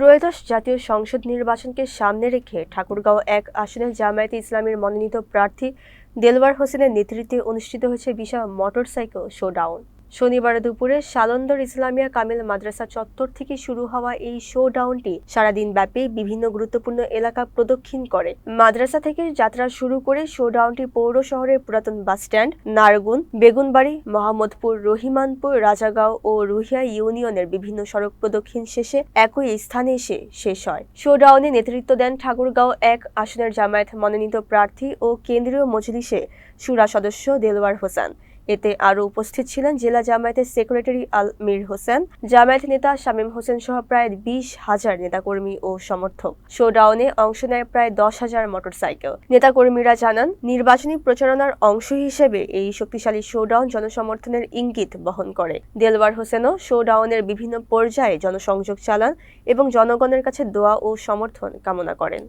ত্রয়োদশ জাতীয় সংসদ নির্বাচনকে সামনে রেখে ঠাকুরগাঁও এক আসনে জামায়াতে ইসলামের মনোনীত প্রার্থী দেলওয়ার হোসেনের নেতৃত্বে অনুষ্ঠিত হয়েছে বিশাল মোটরসাইকেল শোডাউন। শনিবার দুপুরে সালন্দর ইসলামিয়া কামিল মাদ্রাসা চত্বর থেকে শুরু হওয়া এই শো ডাউনটি সারাদিন ব্যাপী বিভিন্ন গুরুত্বপূর্ণ এলাকা প্রদক্ষিণ করে। মাদ্রাসা থেকে যাত্রা শুরু করে শো ডাউনটি পৌর শহরের পুরাতন বাসস্ট্যান্ড নারগুন, বেগুনবাড়ি, মোহাম্মদপুর, রহিমানপুর, রাজাগাঁও ও রুহিয়া ইউনিয়নের বিভিন্ন সড়ক প্রদক্ষিণ শেষে একই স্থানে এসে শেষ হয়। শো ডাউনে নেতৃত্ব দেন ঠাকুরগাঁও এক আসনের জামায়াত মনোনীত প্রার্থী ও কেন্দ্রীয় মজলিসে সুরা সদস্য দেলওয়ার হোসেন। এতে আরও উপস্থিত ছিলেন জেলা জামায়াতের সেক্রেটারি আল মীর হোসেন, জামায়াত নেতা শামীম হোসেন সহ প্রায় বিশ হাজার নেতাকর্মী ও সমর্থক। শোডাউনে অংশ নেয় প্রায় দশ হাজার মোটরসাইকেল। নেতাকর্মীরা জানান, নির্বাচনী প্রচারণার অংশ হিসেবে এই শক্তিশালী শোডাউন জনসমর্থনের ইঙ্গিত বহন করে। দেলওয়ার হোসেনও শোডাউনের বিভিন্ন পর্যায়ে জনসংযোগ চালান এবং জনগণের কাছে দোয়া ও সমর্থন কামনা করেন।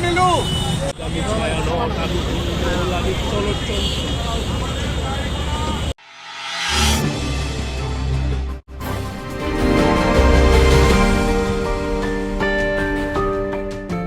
dulu. Kami saya Lord, kami